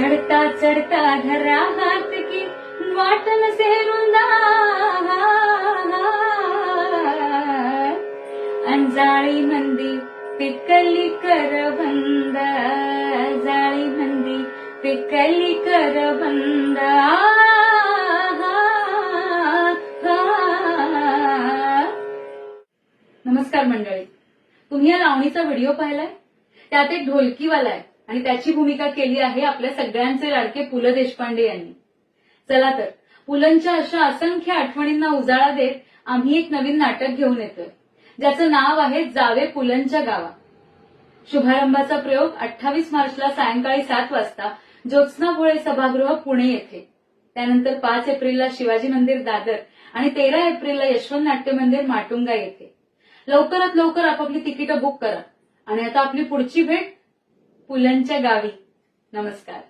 चढता चढता घरा हात की वाटन सेरुंदा अंजाळी मंदी पिकली करबंद जाळी मंदी पिकली करबंद नमस्कार मंडळी. तुम्ही या लावणीचा व्हिडिओ पाहिलाय? त्यात एक ढोलकीवाला आहे. आणि त्याची भूमिका केली आहे आपल्या सगळ्यांचे लाडके पु ल देशपांडे यांनी. चला तर पुलंच्या अशा असंख्य आठवणींना उजाळा देत आम्ही एक नवीन नाटक घेऊन येतोय. ज्याचं नाव आहे जावे पुलंच्या गावा. शुभारंभाचा प्रयोग अठ्ठावीस मार्चला सायंकाळी सात वाजता ज्योत्स्ना भोळे सभागृह पुणे येथे. त्यानंतर पाच एप्रिलला शिवाजी मंदिर दादर आणि तेरा एप्रिलला यशवंत नाट्य मंदिर माटुंगा येथे. लवकरात लवकर आपापली तिकीटं बुक करा आणि आता आपली पुढची भेट पुलंच्या गावी. नमस्कार.